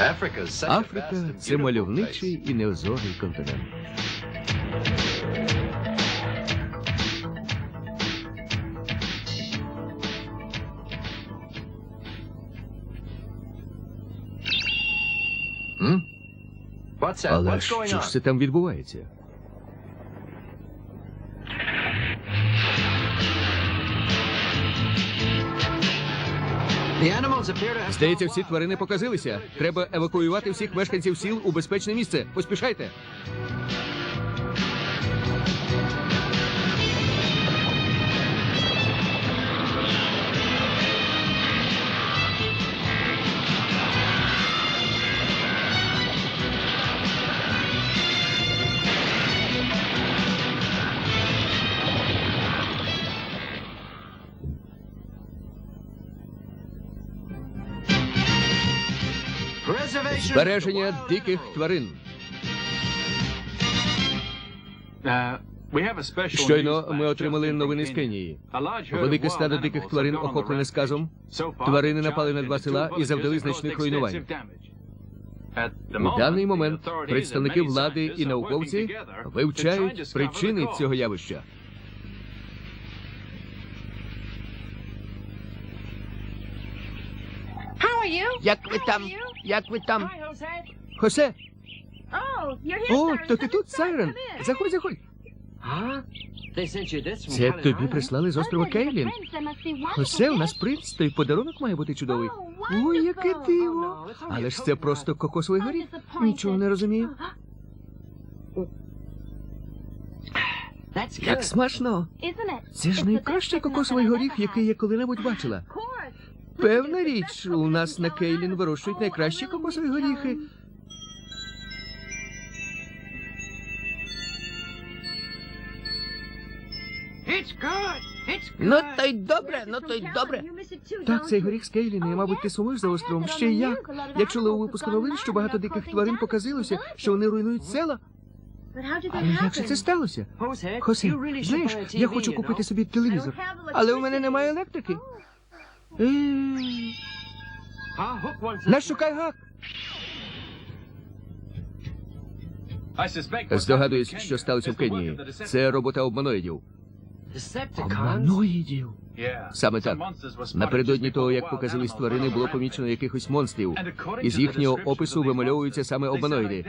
Африка це мальовничий і неозорий континент. Але що ж це там відбувається? Здається, всі тварини показилися. Треба евакуювати всіх мешканців сіл у безпечне місце. Поспішайте. Збереження диких тварин. Щойно ми отримали новини з Кенії. Велике стадо диких тварин охоплене сказом. Тварини напали на два села і завдали значних руйнувань. У даний момент представники влади і науковці вивчають причини цього явища. Як ви там? Як ви там? Хосе, О, о, то ти тут, Сайрен. Заходь, заходь. Це тобі прислали з острова Кейлін. Хосе, у нас принц, той подарунок має бути чудовий. Ой, яке диво. Але ж це просто кокосовий горіх. Нічого не розумію. Як смачно. Це ж найкращий кокосовий горіх, який я коли-небудь бачила. Певна річ, у нас на Кейлін вирощують найкращі кокосові горіхи. Ну то й добре, ну то й добре. Так, цей горіх з Кейліна, і, мабуть, ти сумуєш за островом. Ще й як? Я чула у випуску новин, що багато диких тварин показилося, що вони руйнують села. Але як же це сталося? Хосе, знаєш, я хочу купити собі телевізор, але у мене немає електрики. Е, Наш шукай гак. Здогадуюсь, що сталося в Кенії. Це робота обманоїдів. Обманоїдів? Саме так. Напередодні того, як показались тварини, було помічено якихось монстрів. Із їхнього опису вимальовуються саме обманоїди.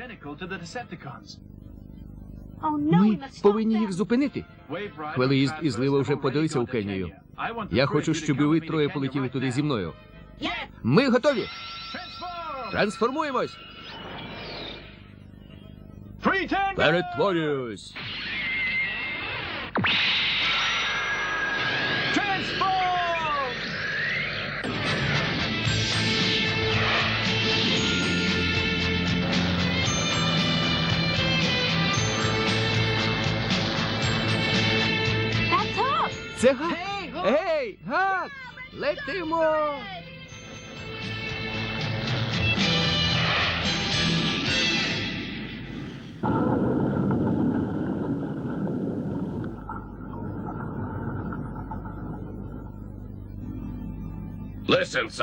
Ми повинні їх зупинити. Хвилеїзд і злива вже подалися у Кенію. Я хочу, щоб ви троє полетіли туди зі мною. Ми готові. Трансформуємось. Перетворююсь. Це гак. Ей, гак! Летимо!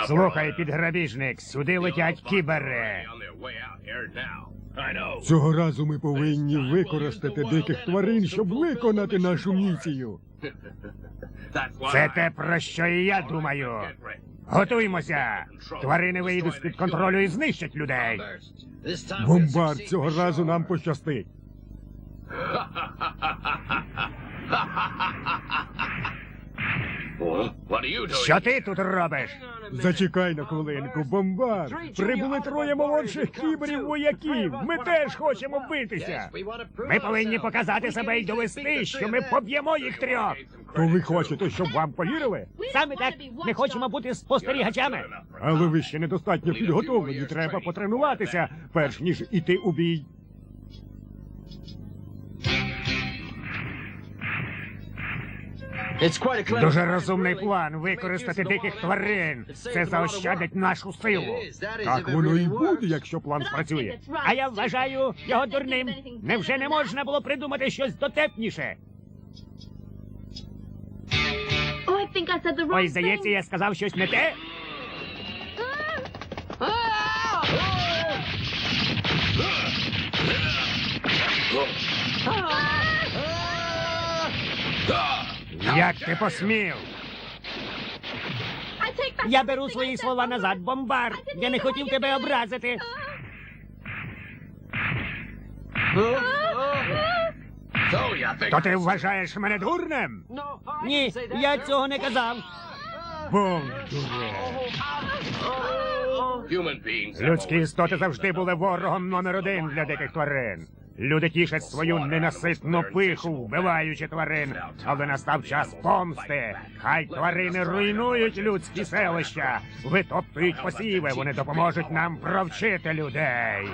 Слухай, підграбіжник, сюди летять кібери. Цього разу ми повинні використати диких тварин, щоб виконати нашу місію. Це те, про що і я думаю. Готуймося! Тварини вийдуть з-під контролю і знищать людей. Бомбар, цього разу нам пощастить. Що ти тут робиш? Зачекай на хвилинку, бомбар. Прибули троє молодших кіберів вояків. Ми теж хочемо битися. Ми повинні показати себе і довести, що ми поб'ємо їх трьох. То ви хочете, щоб вам повірили? Саме так ми хочемо бути спостерігачами. Але ви ще недостатньо підготовлені. Треба потренуватися, перш ніж іти у бій. Дуже розумний план використати диких тварин. Це заощадить нашу силу. Так воно і буде, якщо план спрацює. А я вважаю його дурним. Невже не можна було придумати щось дотепніше? Oh, I think I said the wrong Ой, здається, я сказав щось не те. Як ти посмів? Я беру свої слова назад, бомбар. Я не хотів тебе образити. То ти вважаєш мене дурнем? Ні, я цього не казав. Людські істоти завжди були ворогом номер один для диких тварин. Люди тішать свою ненаситну пиху, вбиваючи тварин, але настав час помсти. Хай тварини руйнують людські селища, витоптують посіви, вони допоможуть нам провчити людей.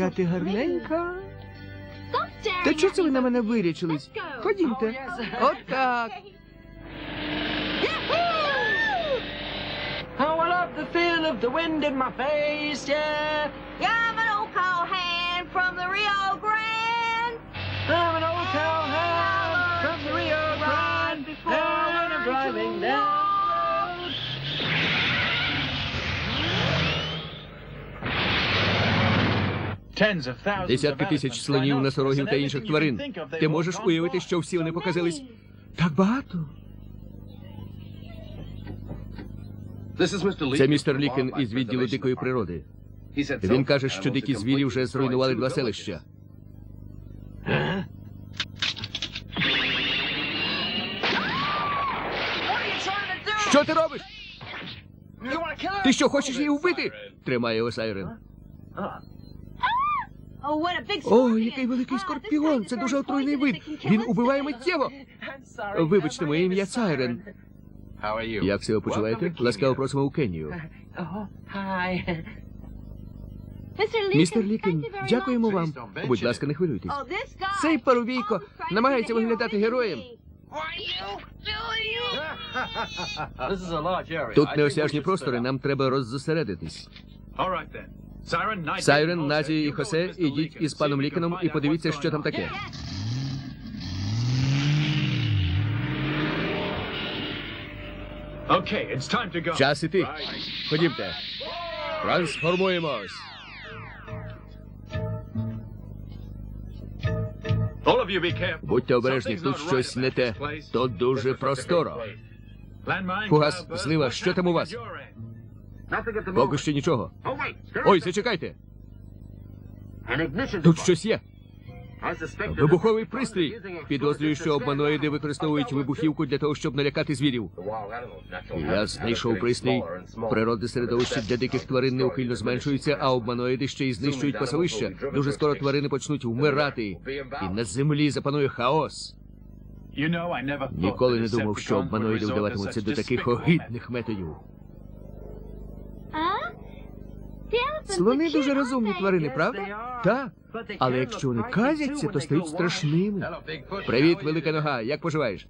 Яка ти гарненька. Та чого це ви на мене вирячились? Ходімте. От так. Oh, I love the feel of the wind in my face, yeah. Yeah, I'm an old cowhand from the Rio Десятки тисяч слонів, носорогів та інших тварин. Ти можеш уявити, що всі вони показались так багато. Це містер Лікен із відділу дикої природи. Він каже, що дикі звірі вже зруйнували два селища. Що ти робиш? Ти що, хочеш її вбити? Тримає його Сайрен. О, scorpion. який великий Ah, скорпіон! Це дуже отруйний вид. Він убиває миттєво. Вибачте, моє ім'я Сайрен. Як себе почуваєте? Ласкаво просимо у Кенію. Oh, hi. Mr. Lincoln, Містер very дякуємо вам. Будь ласка, не хвилюйтесь. Oh. Цей парубійко Oh, намагається виглядати героєм. Тут неосяжні простори, нам треба роззосередитись. Сайрен, Назі і Хосе, ідіть із паном Лікеном і подивіться, що там таке. Час іти. Ходімте. Трансформуємось. Будьте обережні, тут щось не те. Тут дуже просторо. Фугас, злива, що там у вас? Поки що нічого. Ой, зачекайте. Тут щось є. Вибуховий пристрій. Підозрюю, що обманоїди використовують вибухівку для того, щоб налякати звірів. Я знайшов пристрій. Природне середовище для диких тварин неухильно зменшується, а обманоїди ще й знищують пасовища. Дуже скоро тварини почнуть вмирати, і на землі запанує хаос. Ніколи не думав, що обманоїди вдаватимуться до таких огидних методів. Слони дуже розумні тварини, правда? Так. Але якщо вони казяться, то стають страшними. Привіт, велика нога. Як поживаєш?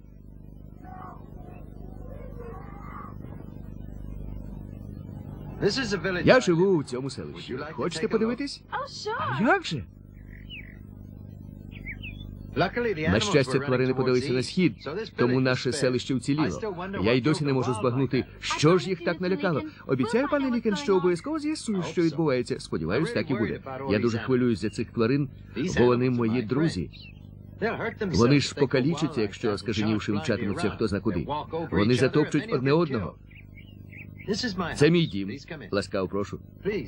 Я живу у цьому селищі. Хочете подивитись? Як же? На щастя, тварини подалися на схід, тому наше селище вціліло. Я й досі не можу збагнути, що ж їх так налякало. Обіцяю, пане Лікен, що обов'язково з'ясую, що відбувається. Сподіваюсь, так і буде. Я дуже хвилююсь за цих тварин, бо вони мої друзі. Вони ж покалічаться, якщо скаженівши мчатимуться хто зна куди. Вони затопчуть одне одного. Це мій дім. Ласкаво прошу.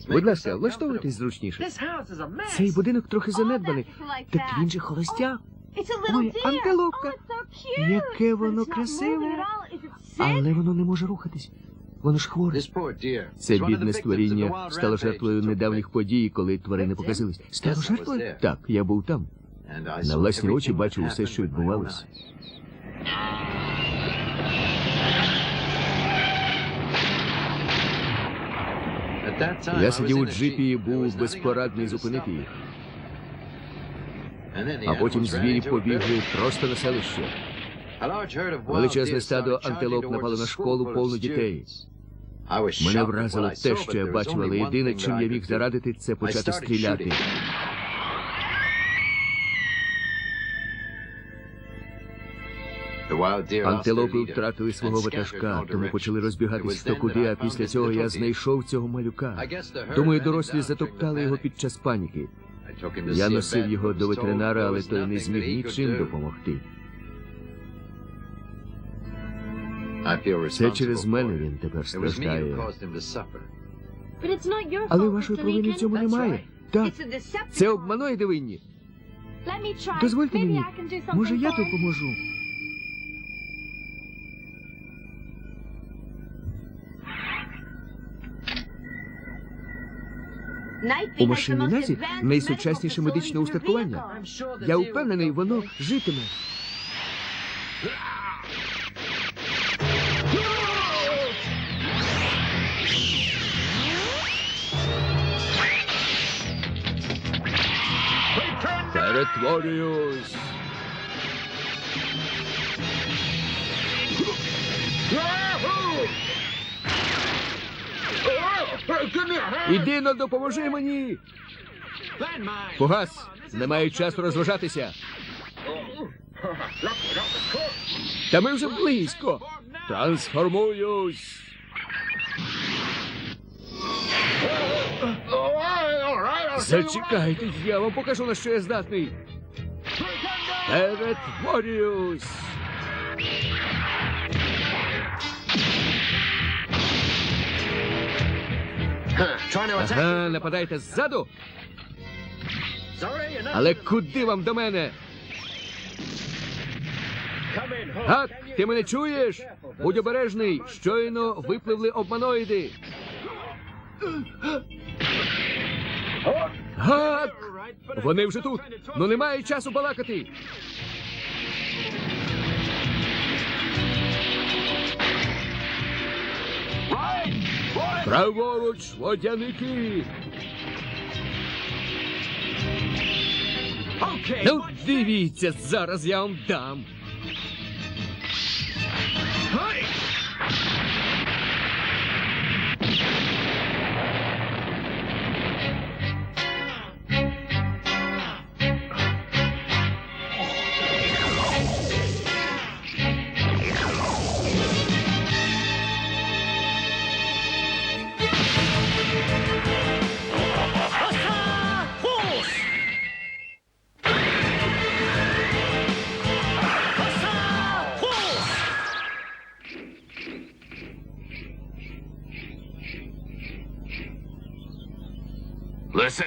Будь ласка, влаштовуйтесь зручніше. Цей будинок трохи занедбаний. Так він же холостяк. Ой, антилопка. Яке воно красиве. Але воно не може рухатись. Воно ж хворе. Це бідне створіння стало жертвою недавніх подій, коли тварини показились. Стало жертвою? Так, я був там. На власні очі бачив усе, що відбувалося. Я сидів у джипі і був безпорадний зупинити їх. А потім звірі побігли просто на селище. Величезне стадо антилоп напало на школу повну дітей. Мене вразило те, що я бачив, але єдине, чим я міг зарадити, це почати стріляти. Антилопи втратили свого ватажка, тому почали розбігатись хто куди, а після цього я знайшов цього малюка. Думаю, дорослі затоптали його під час паніки. Я носив його до ветеринара, але той не зміг нічим допомогти. Це через мене він тепер страждає. Але вашої провини в цьому немає. Так, це обманоїди винні. Дозвольте мені, може я допоможу. У машині Назі найсучасніше медичне устаткування. Я впевнений, воно житиме. Перетворююсь. Іди но допоможи мені. Погас, немає часу розважатися. Та ми вже близько. Трансформуюсь. Зачекайте, я вам покажу, на що я здатний. Перетворююсь. Ага, нападайте ззаду. Але куди вам до мене? Гак, ти мене чуєш? Будь обережний, щойно випливли обманоїди. Гак! Вони вже тут, ну немає часу балакати. Праворуч, водяники! Ну, дивіться, зараз я вам дам.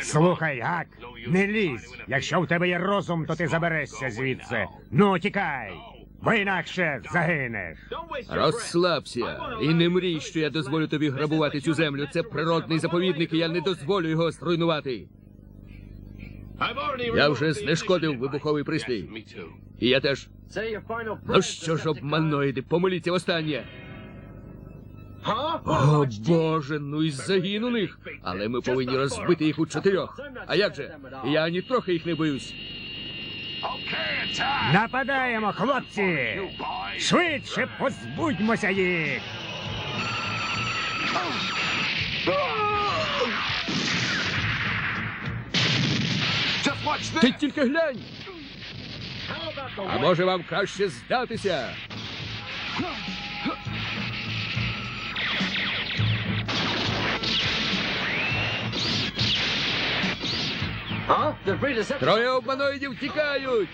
Слухай, гак, не лізь. Якщо в тебе є розум, то ти заберешся звідси. Ну, тікай, бо інакше загинеш. Розслабся і не мрій, що я дозволю тобі грабувати цю землю. Це природний заповідник, і я не дозволю його зруйнувати. Я вже знешкодив вибуховий пристрій. І я теж. Ну що ж, обманоїди, помоліться востаннє. О, Боже, ну і загинув їх. Але ми повинні розбити їх у чотирьох. А як же? Я ні трохи їх не боюсь. Нападаємо, хлопці! Швидше позбудьмося їх! Ти тільки глянь! А може вам краще здатися? Троє обманоїдів тікають!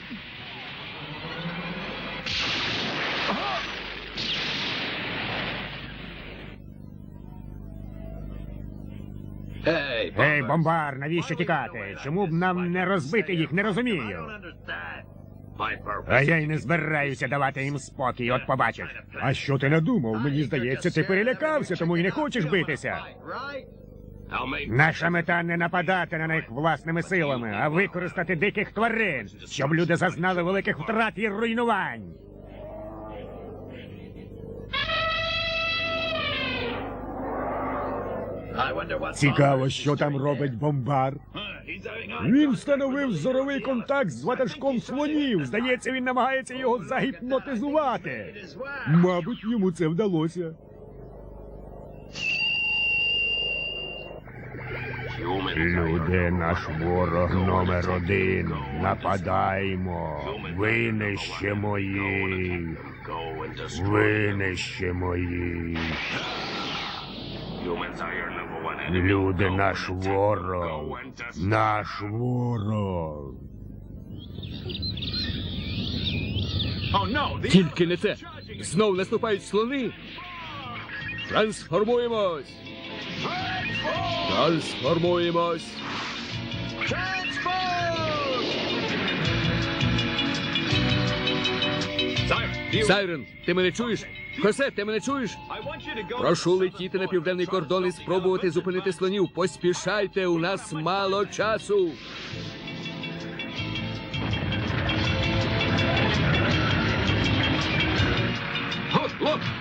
Ей, бомбар, навіщо тікати? Чому б нам не розбити їх, не розумію. А я й не збираюся давати їм спокій, от побачиш. А що ти надумав? Мені здається, ти перелякався, тому й не хочеш битися. Наша мета не нападати на них власними силами, а використати диких тварин, щоб люди зазнали великих втрат і руйнувань. Цікаво, що там робить бомбар. Він встановив зоровий контакт з ватажком слонів. Здається, він намагається його загіпнотизувати. Мабуть, йому це вдалося. Люди, наш ворог номер один. Нападаймо. Винищимо їх. Винищимо їх. Люди, наш ворог. Наш ворог. Тільки не це! Знов наступають слони! Трансформуємось! Трансформуємось! Сайрен, ти мене чуєш? Хосе, ти мене чуєш? Прошу летіти на південний кордон і спробувати зупинити слонів. Поспішайте, у нас мало часу.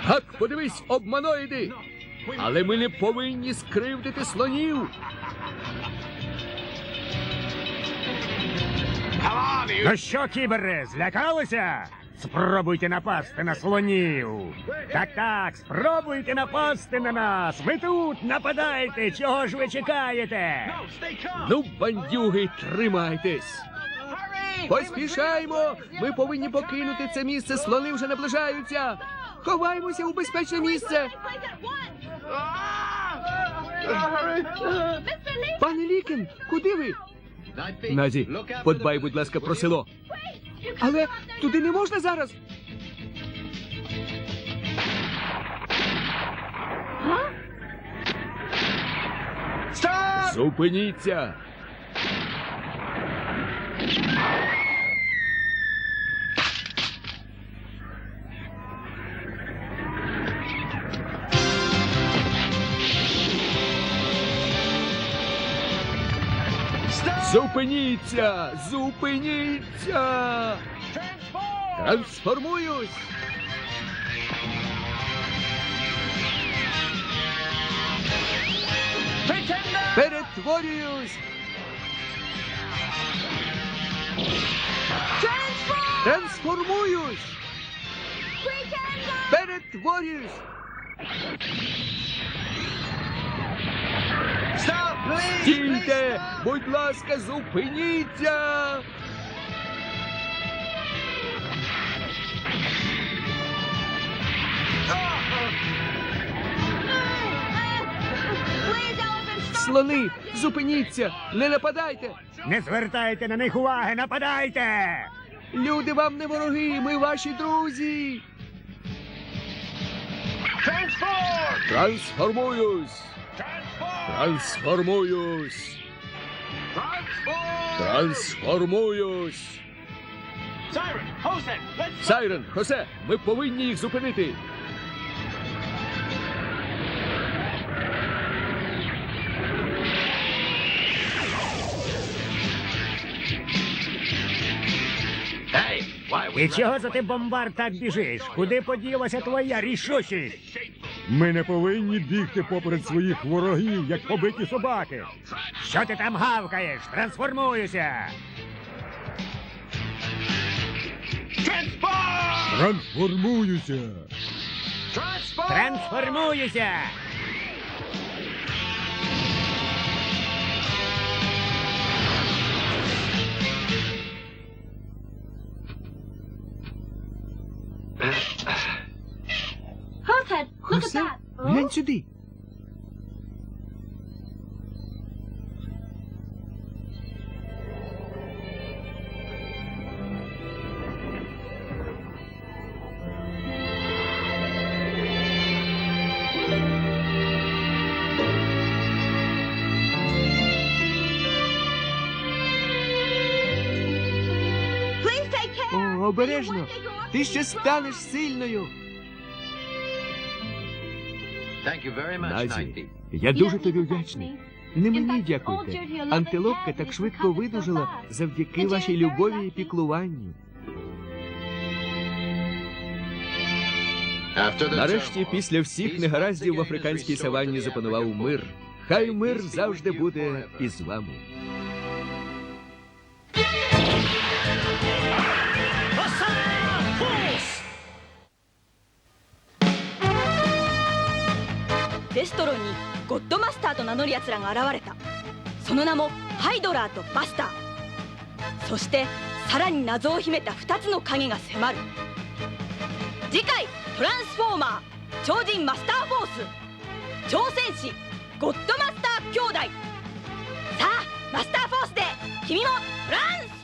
Гак, подивись, обманоїди! Але ми не повинні скривдити слонів. Ну що, кібери, злякалися? Спробуйте напасти на слонів. Так, так, спробуйте напасти на нас. Ви тут нападайте. Чого ж ви чекаєте? Ну, бандюги, тримайтесь. Поспішаймо! Ми повинні покинути це місце. Слони вже наближаються. Ховаймося у безпечне місце. Пане Лікін, куди ви? Назі, подбай, будь ласка, про село. Але туди не можна зараз. Зупиніться! Зупиніться! Зупиніться! Трансформуюсь! Перетворююсь! Трансформуюсь! Перетворююсь! Стійте! Будь ласка, зупиніться! Слони, зупиніться! Не нападайте! Не звертайте на них уваги, нападайте! Люди вам не вороги, ми ваші друзі! Трансформуюсь! Трансформуюсь! Трансформуюсь! Сайрен, Хосе, ми повинні їх зупинити! І чого за ти бомбар так біжиш? Куди поділася твоя рішучість? Ми не повинні бігти поперед своїх ворогів, як побиті собаки. Що ти там гавкаєш? Трансформуюся! Трансформуюся. Трансформуюся! Хосе, глянь сюди. Please take care. О, обережно. Ти ще станеш сильною. Назі, я дуже тобі вдячний. Не мені дякуйте. Антилопка так швидко видужила завдяки вашій любові і піклуванню. Нарешті, після всіх негараздів в африканській саванні запанував мир. Хай мир завжди буде із вами. トロンにゴッドマスターと名乗る奴らが現れた。その名もハイドラーとバスター。そしてさらに謎を秘めた2つの影が迫る。次回「トランスフォーマー超人マスターフォース。挑戦士ゴッドマスター兄弟。さあマスターフォースで君もトランス